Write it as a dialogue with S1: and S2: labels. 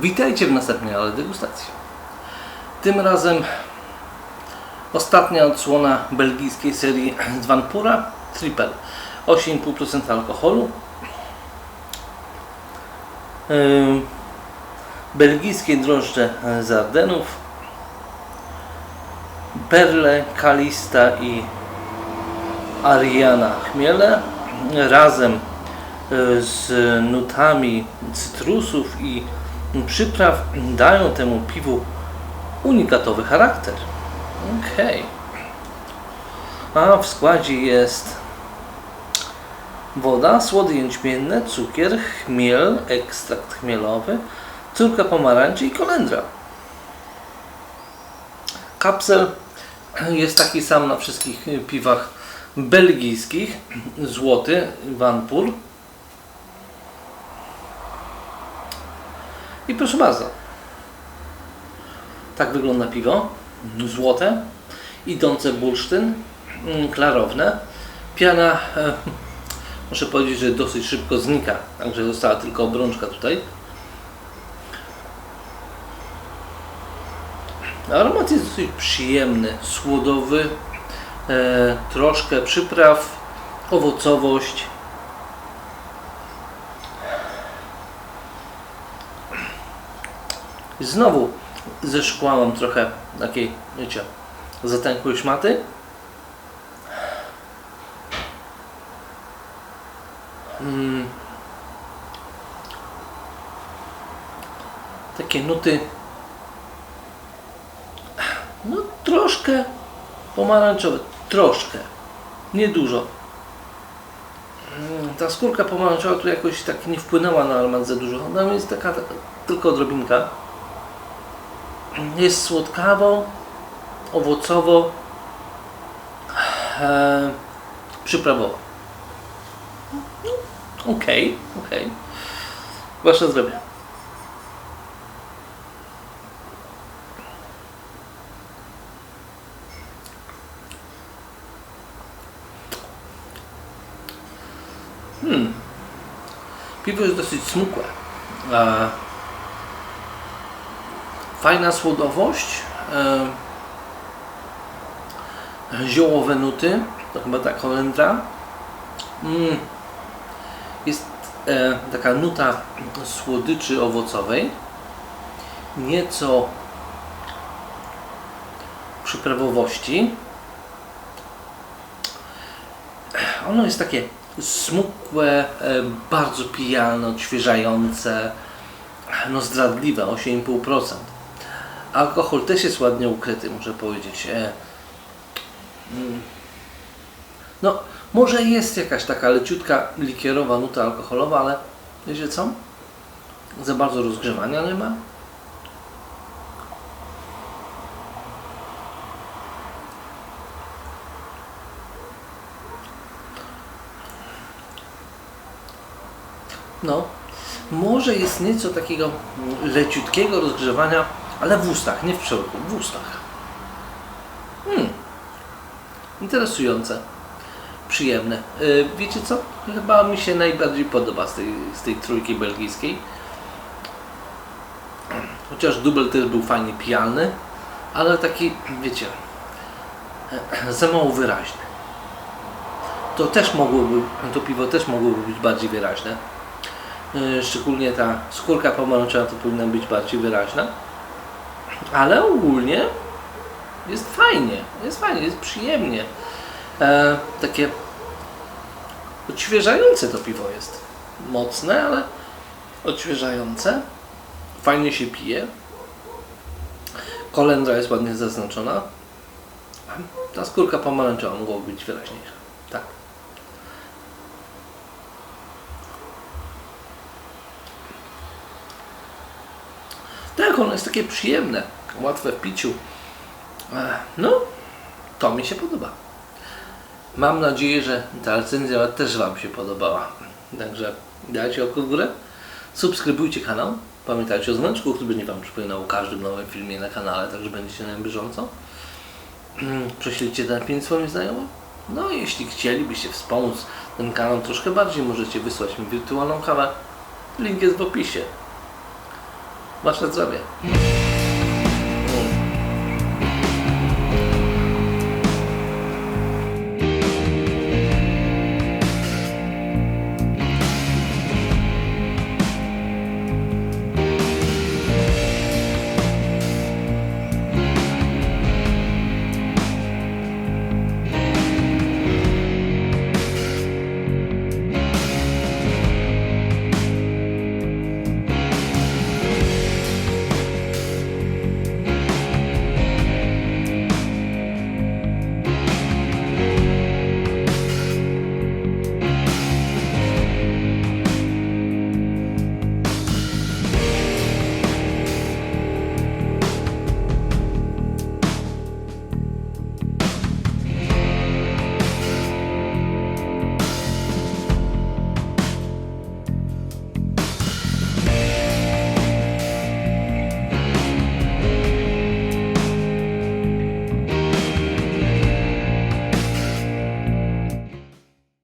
S1: Witajcie w następnej ale degustacji. Tym razem ostatnia odsłona belgijskiej serii z Vanpura Triple. 8,5% alkoholu. Belgijskie drożdże z Ardenów. Perle, Kalista i Ariana chmiele razem y, z nutami cytrusów i przypraw dają temu piwu unikatowy charakter. Okej. A w składzie jest woda, słody jęczmienne, cukier, chmiel, ekstrakt chmielowy, córka pomarańczy i kolendra. Kapsel jest taki sam na wszystkich piwach belgijskich. Złoty, Vanpur. I proszę bardzo. Tak wygląda piwo. Złote, idące bursztyn, mm, klarowne. Piana, e, muszę powiedzieć, że dosyć szybko znika, także została tylko obrączka tutaj. Aromat jest dosyć przyjemny, słodowy, e, troszkę przypraw, owocowość. Znowu ze szkła mam trochę takiej, wiecie, zatękłej szmaty. Mm. Takie nuty no troszkę pomarańczowe, troszkę, niedużo. Mm, Ta skórka pomarańczowa tu jakoś tak nie wpłynęła na aromat za dużo. Ona jest taka tylko odrobinka. Jest słodkawo, owocowo, e, przyprawowo. Okej, okej. Wasze zdrowie. Piwo jest dosyć smukłe. E, fajna słodowość. E, ziołowe nuty. To chyba ta kolendra. Mm. Jest e, taka nuta słodyczy owocowej. Nieco przyprawowości. Ono jest takie smukłe, e, bardzo pijalne, odświeżające, no zdradliwe, 8,5%. Alkohol też jest ładnie ukryty, muszę powiedzieć. E, mm. No, może jest jakaś taka leciutka likierowa nuta alkoholowa, ale wiecie co? Za bardzo rozgrzewania nie ma. No, może jest nieco takiego leciutkiego rozgrzewania, ale w ustach, nie w przełyku, w ustach. Hmm. Interesujące. Przyjemne. Yy, wiecie co? Chyba mi się najbardziej podoba z tej, z tej trójki belgijskiej. Chociaż dubel też był fajnie pijalny, ale taki, wiecie, za mało wyraźny. To też mogłoby, to piwo też mogłoby być bardziej wyraźne. Yy, szczególnie ta skórka pomarańczowa to powinna być bardziej wyraźna. Ale ogólnie jest fajnie, jest fajnie, jest przyjemnie. E, takie odświeżające to piwo jest. Mocne, ale odświeżające. Fajnie się pije. Kolendra jest ładnie zaznaczona. Ta skórka pomarańczowa mogłaby być wyraźniejsza. Tak. Tak, ono jest takie przyjemne, łatwe w piciu. E, No, to mi się podoba. Mam nadzieję, że ta recenzja też Wam się podobała. Także dajcie oko w górę, subskrybujcie kanał. Pamiętajcie o dzwoneczku, który będzie Wam przypominał o każdym nowym filmie na kanale, także będziecie na bieżąco. Prześlijcie ten film swoim znajomym. No jeśli chcielibyście wspomóc ten kanał troszkę bardziej, możecie wysłać mi wirtualną kawę. Link jest w opisie. Wasze zdrowie.